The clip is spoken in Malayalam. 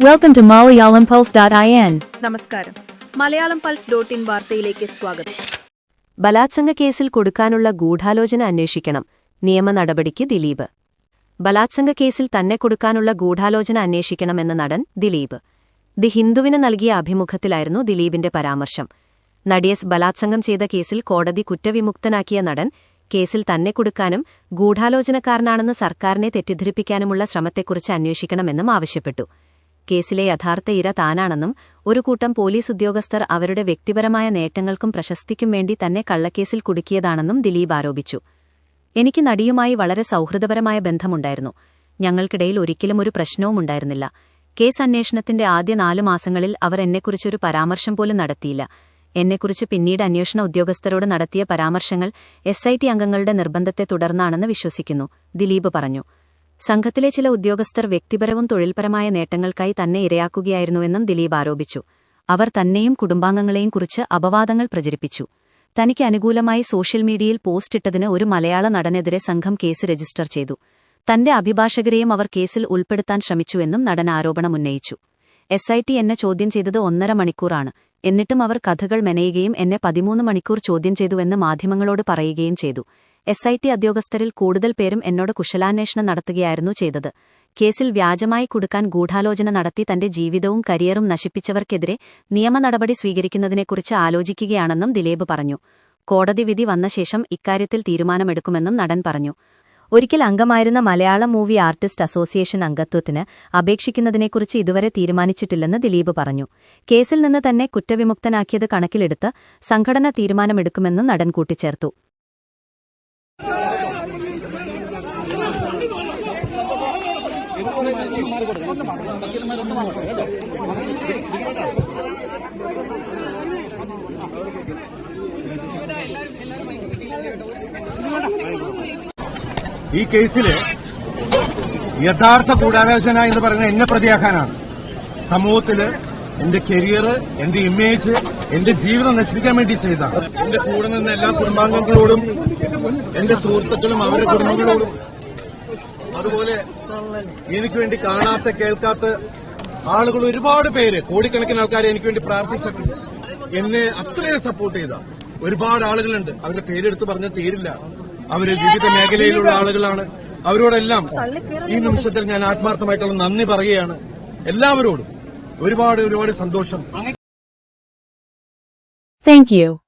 Welcome to MalayalamPulse.in. നമസ്കാരം. മലയാളം പൾസ് ഡോട്ട് ഇൻ വാർത്തയിലേക്ക് സ്വാഗതം. ബലാത്സംഗ കേസിൽ കൊടുക്കാനുള്ള ഗൂഢാലോചന അന്വേഷിക്കണം. നിയമ നടപടിക്ക് ദിലീപ്. ബലാത്സംഗ കേസിൽ തന്നെ കൊടുക്കാനുള്ള ഗൂഢാലോചന അന്വേഷിക്കണമെന്ന നടൻ ദിലീപ്. ദി ഹിന്ദുവിന് നൽകിയ അഭിമുഖത്തിലായിരുന്നു ദിലീപിന്റെ പരാമർശം. നടിയസ് ബലാത്സംഗം ചെയ്ത കേസിൽ കോടതി കുറ്റവിമുക്തനാക്കിയ നടൻ കേസിൽ തന്നെ കൊടുക്കാനും ഗൂഢാലോചനക്കാരനാണെന്ന് സർക്കാരിനെ തെറ്റിദ്ധരിപ്പിക്കാനുമുള്ള ശ്രമത്തെക്കുറിച്ച് അന്വേഷിക്കണമെന്നും ആവശ്യപ്പെട്ടു. കേസിലെ യഥാർത്ഥ ഇര താനാണെന്നും ഒരു കൂട്ടം പോലീസ് ഉദ്യോഗസ്ഥർ അവരുടെ വ്യക്തിപരമായ നേട്ടങ്ങൾക്കും പ്രശസ്തിക്കും വേണ്ടി തന്നെ കള്ളക്കേസിൽ കുടുക്കിയതാണെന്നും ദിലീപ് ആരോപിച്ചു. എനിക്ക് നടിയുമായി വളരെ സൗഹൃദപരമായ ബന്ധമുണ്ടായിരുന്നു. ഞങ്ങൾക്കിടയിൽ ഒരിക്കലും ഒരു പ്രശ്നവും ഉണ്ടായിരുന്നില്ല. കേസ് അന്വേഷണത്തിന്റെ ആദ്യ നാലു മാസങ്ങളിൽ അവർ എന്നെക്കുറിച്ചൊരു പരാമർശം പോലും നടത്തിയില്ല. എന്നെക്കുറിച്ച് പിന്നീട് അന്വേഷണ ഉദ്യോഗസ്ഥരോട് നടത്തിയ പരാമർശങ്ങൾ എസ് അംഗങ്ങളുടെ നിർബന്ധത്തെ തുടർന്നാണെന്ന് വിശ്വസിക്കുന്നു ദിലീപ് പറഞ്ഞു. സംഘത്തിലെ ചില ഉദ്യോഗസ്ഥർ വ്യക്തിപരവും തൊഴിൽപരമായ നേട്ടങ്ങൾക്കായി തന്നെ ഇരയാക്കുകയായിരുന്നുവെന്നും ദിലീപ് ആരോപിച്ചു. അവർ തന്നെയും കുടുംബാംഗങ്ങളെയും കുറിച്ച് അപവാദങ്ങൾ പ്രചരിപ്പിച്ചു. തനിക്ക് അനുകൂലമായി സോഷ്യൽ മീഡിയയിൽ പോസ്റ്റിട്ടതിന് ഒരു മലയാള നടനെതിരെ സംഘം കേസ് രജിസ്റ്റർ ചെയ്തു. തന്റെ അഭിഭാഷകരെയും അവർ കേസിൽ ഉൾപ്പെടുത്താൻ ശ്രമിച്ചുവെന്നും നടൻ ആരോപണമുന്നയിച്ചു എസ് ഐ ടി എന്നെ ചോദ്യം ചെയ്തത് ഒന്നര മണിക്കൂറാണ്. എന്നിട്ടും അവർ കഥകൾ മെനയുകയും എന്നെ പതിമൂന്ന് മണിക്കൂർ ചോദ്യം ചെയ്തുവെന്ന് മാധ്യമങ്ങളോട് പറയുകയും ചെയ്തു. എസ് ഐ ടി ഉദ്യോഗസ്ഥരിൽ കൂടുതൽ പേരും എന്നോട് കുശലാന്വേഷണം നടത്തുകയായിരുന്നു ചെയ്തത്. കേസിൽ വ്യാജമായി കൊടുക്കാൻ ഗൂഢാലോചന നടത്തി തന്റെ ജീവിതവും കരിയറും നശിപ്പിച്ചവർക്കെതിരെ നിയമ നടപടി സ്വീകരിക്കുന്നതിനെക്കുറിച്ച് ആലോചിക്കുകയാണെന്നും ദിലീപ് പറഞ്ഞു. കോടതി വിധി വന്ന ശേഷം ഇക്കാര്യത്തിൽ തീരുമാനമെടുക്കുമെന്നും നടൻ പറഞ്ഞു. ഒരിക്കൽ അംഗമായിരുന്ന മലയാള മൂവി ആർട്ടിസ്റ്റ് അസോസിയേഷൻ അംഗത്വത്തിന് അപേക്ഷിക്കുന്നതിനെക്കുറിച്ച് ഇതുവരെ തീരുമാനിച്ചിട്ടില്ലെന്ന് ദിലീപ് പറഞ്ഞു. കേസിൽ നിന്ന് തന്നെ കുറ്റവിമുക്തനാക്കിയത് കണക്കിലെടുത്ത് സംഘടന തീരുമാനമെടുക്കുമെന്നും നടൻ കൂട്ടിച്ചേർത്തു. ഈ കേസിൽ യഥാർത്ഥ കൂടാലോചന എന്ന് പറയുന്നത് എന്നെ പ്രതിയാക്കാനാണ്. സമൂഹത്തിൽ എന്റെ കരിയർ എന്റെ ഇമേജ് എന്റെ ജീവിതം നശിപ്പിക്കാൻ വേണ്ടി ചെയ്തതാണ്. എന്റെ കൂടെ നിന്ന് എല്ലാ കുടുംബാംഗങ്ങളോടും എന്റെ സുഹൃത്തുക്കളും അവരുടെ കുടുംബങ്ങളോടും അതുപോലെ എനിക്ക് വേണ്ടി കാണാത്ത കേൾക്കാത്ത ആളുകൾ ഒരുപാട് പേര് കോടിക്കണക്കിന് ആൾക്കാർ എനിക്ക് വേണ്ടി പ്രാർത്ഥിച്ചിട്ടുണ്ട്. എന്നെ അത്രയും സപ്പോർട്ട് ചെയ്ത ഒരുപാട് ആളുകളുണ്ട്. അവരുടെ പേരെടുത്ത് പറഞ്ഞാൽ തീരില്ല. അവർ വിവിധ മേഖലയിലുള്ള ആളുകളാണ്. അവരോടെല്ലാം ഈ നിമിഷത്തിൽ ഞാൻ ആത്മാർത്ഥമായിട്ടുള്ള നന്ദി പറയുകയാണ്. എല്ലാവരോടും ഒരുപാട് ഒരുപാട് സന്തോഷം. Thank you.